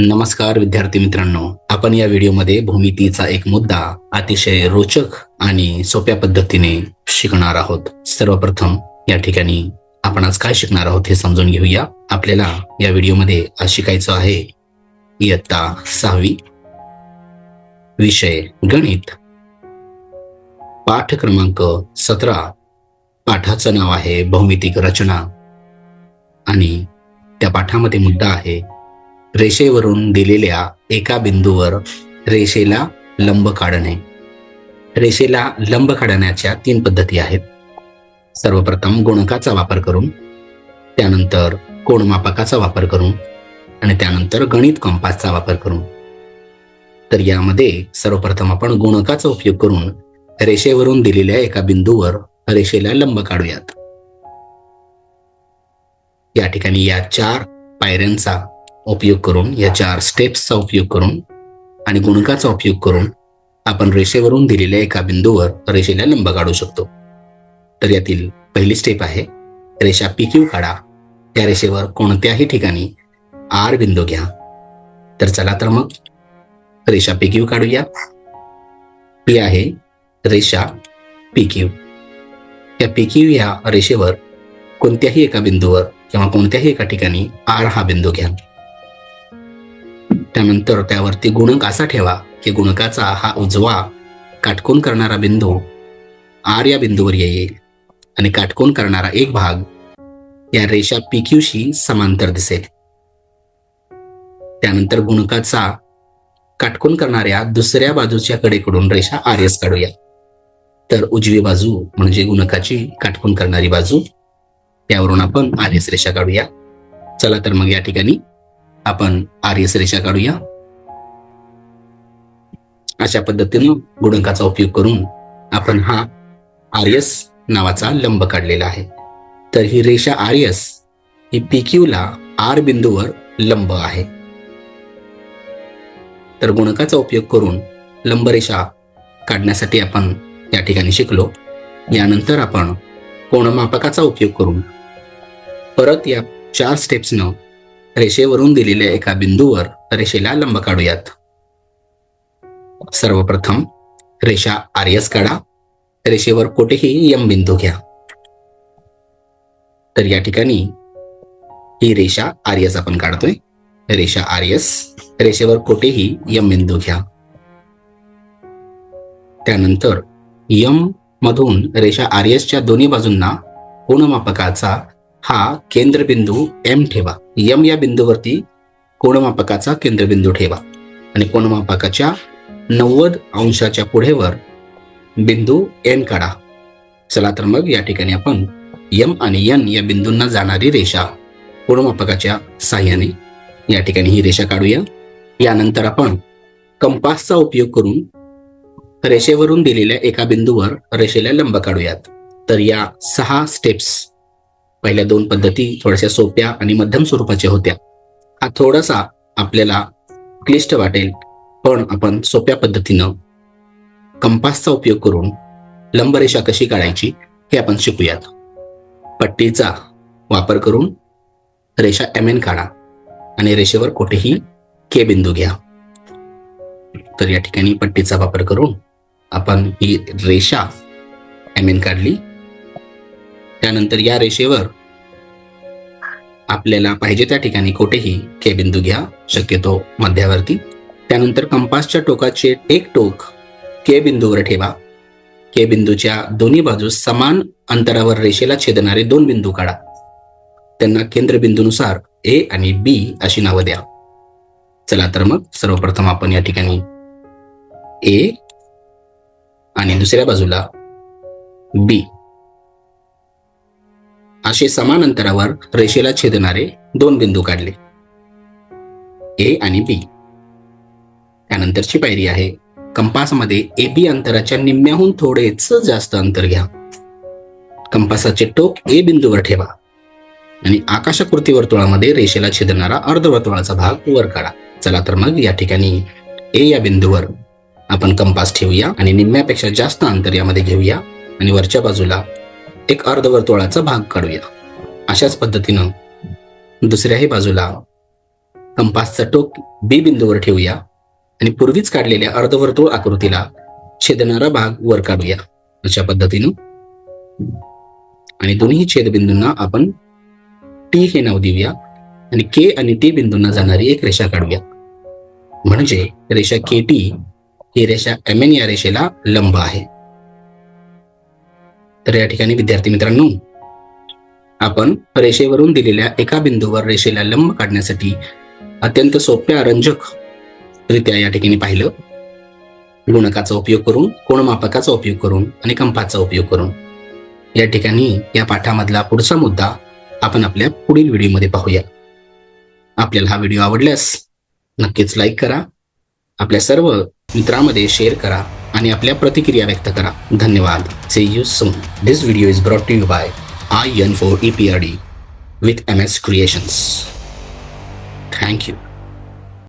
नमस्कार विद्यार्थी मित्रांनो. आपण या व्हिडिओमध्ये भूमितीचा एक मुद्दा अतिशय रोचक आणि सोप्या पद्धतीने शिकणार आहोत. सर्वप्रथम या ठिकाणी आपण आज काय शिकणार आहोत हे समजून घेऊया. आपल्याला या व्हिडिओमध्ये आज शिकायचं आहे इयत्ता सहावी विषय गणित. पाठ क्रमांक सतरा. पाठाचं नाव आहे भौमितिक रचना. आणि त्या पाठामध्ये मुद्दा आहे रेषेवरून दिलेल्या एका बिंदूवर रेषेला लंब काढणे. रेषेला लंब काढण्याच्या तीन पद्धती आहेत. सर्वप्रथम गुणकाचा वापर करून त्यानंतर कोणमापकाचा वापर करून आणि त्यानंतर गणित कंपासचा वापर करून. तर यामध्ये सर्वप्रथम आपण गुणकाचा उपयोग करून रेषेवरून दिलेल्या एका बिंदूवर रेषेला लंब काढूयात. या ठिकाणी या चार पायऱ्यांचा उपयोग करून या चार स्टेप्सचा उपयोग करून आणि गुणकाचा उपयोग करून आपण रेषेवरून दिलेल्या एका बिंदूवर रेषेला लंब काढू शकतो. तर यातील पहिली स्टेप आहे रेषा पी काढा. त्या रेषेवर कोणत्याही ठिकाणी आर बिंदू घ्या. तर चला तर मग रेषा पी क्यू काढूया. ही आहे रेषा पी क्यू या पी क्यू या रेषेवर कोणत्याही एका बिंदूवर किंवा कोणत्याही एका ठिकाणी आर हा बिंदू घ्या. त्यानंतर त्यावरती गुणक असा ठेवा की गुणकाचा हा उजवा काटकोन करणारा बिंदू आर या बिंदूवर येईल आणि काटकोन करणारा एक भाग या रेषा पीक्यूशी समांतर दिसेल. त्यानंतर गुणकाचा काटकोन करणाऱ्या दुसऱ्या बाजूच्या कडेकडून रेषा आर एस काढूया. तर उजवी बाजू म्हणजे गुणकाची काटकोन करणारी बाजू त्यावरून आपण आर एस रेषा काढूया. चला तर मग या ठिकाणी आपण आर्यस रेषा काढूया. अशा पद्धतीनं गुणकाचा उपयोग करून आपण हा आर्यस नावाचा लंब काढलेला आहे. तर ही रेषा आर्यस ही पीक्यू ला आर बिंदूवर लंब आहे. तर गुणकाचा उपयोग करून लंबरेषा काढण्यासाठी आपण या ठिकाणी शिकलो. यानंतर आपण कोणमापकाचा उपयोग करून परत या चार स्टेप्सनं रेषेवरून दिलेल्या एका बिंदूवर रेषेला लंब काढूयात. सर्वप्रथम रेषा आर्यस काढा. रेषेवर कुठेही यम बिंदू घ्या. तर या ठिकाणी ही रेषा आर्यस आपण काढतोय. रेषा आर्यस रेषेवर कुठेही यम बिंदू घ्या. त्यानंतर यम मधून रेषा आर्यसच्या दोन्ही बाजूंना कोणमापकाचा हा केंद्रबिंदू एम ठेवा. यम या बिंदूवरती कोणमापकाचा केंद्रबिंदू ठेवा. आणि कोणमापकाच्या नव्वद अंशाच्या पुढेवर बिंदू एन काढा. चला तर मग या ठिकाणी आपण यम आणि यन या बिंदूंना जाणारी रेषा कोणमापकाच्या साह्याने या ठिकाणी ही रेषा काढूया. यानंतर आपण कंपासचा उपयोग करून रेषेवरून दिलेल्या एका बिंदूवर रेषेला लंब काढूयात. तर या सहा स्टेप्स पहिल्या दोन पद्धती थोड्याशा सोप्या आणि मध्यम स्वरूपाच्या होत्या. हा थोडासा आपल्याला क्लिष्ट वाटेल पण आपण सोप्या पद्धतीनं कंपासचा उपयोग करून लंबरेषा कशी काढायची हे आपण शिकूयात. पट्टीचा वापर करून रेषा एम एन काढा आणि रेषेवर कुठेही के बिंदू घ्या. तर या ठिकाणी पट्टीचा वापर करून आपण ही रेषा एम एन काढली. त्यानंतर या रेषेवर आपल्याला पाहिजे त्या ठिकाणी कुठेही के बिंदू घ्या शक्यतो मध्यावरती. त्यानंतर कंपासच्या टोकाचे एक टोक के बिंदूवर ठेवा. के बिंदूच्या दोन्ही बाजूस समान अंतरावर रेषेला छेदणारे दोन बिंदू काढा. त्यांना केंद्रबिंदूनुसार ए आणि बी अशी नावं द्या. चला तर मग सर्वप्रथम आपण या ठिकाणी ए आणि दुसऱ्या बाजूला बी. असे समान अंतरावर रेषेला छेदणारे दोन बिंदू काढले. ए आणि बी. त्यानंतरची पायरी आहे कंपासमध्ये ए बी अंतराच्या निम्म्याहून थोडेच जास्त अंतर घ्या. कंपासाचे टोक ए बिंदूवर ठेवा आणि आकाशाकृती वर्तुळामध्ये रेषेला छेदणारा अर्धवर्तुळाचा भाग वर काढा. चला तर मग या ठिकाणी ए या बिंदूवर आपण कंपास ठेवूया आणि निम्म्यापेक्षा जास्त अंतर यामध्ये घेऊया आणि वरच्या बाजूला एक अर्धवर्तुळाचा भाग काढूया. अशाच पद्धतीनं दुसऱ्याही बाजूला कंपासचा टोक बी बिंदूवर ठेवूया आणि पूर्वीच काढलेल्या अर्धवर्तुळ आकृतीला छेदणारा भाग वर काढूया. अशा पद्धतीनं. आणि दोन्ही छेदबिंदूंना आपण टी हे नाव देऊया आणि के आणि टी बिंदूंना जाणारी एक रेषा काढूया. म्हणजे रेषा के टी ही रेषा एम एन या रेषेला लंब आहे. तर या ठिकाणी विद्यार्थी मित्रांनो आपण रेषेवरून दिलेल्या एका बिंदूवर रेषेला लंब काढण्यासाठी अत्यंत सोप्या रंजक रित्या या ठिकाणी पाहिलं. गुणकाचा उपयोग करून कोणमापकाचा उपयोग करून आणि कंपाचा उपयोग करून या ठिकाणी या पाठामधला पुढचा मुद्दा आपण आपल्या पुढील व्हिडिओमध्ये पाहूया. आपल्याला हा व्हिडिओ आवडल्यास नक्कीच लाईक करा. आपल्या सर्व मित्रांमध्ये शेअर करा. आणि आपल्या प्रतिक्रिया व्यक्त करा. धन्यवाद. See you soon this video is brought to you by I N four E P R D with M S creations thank you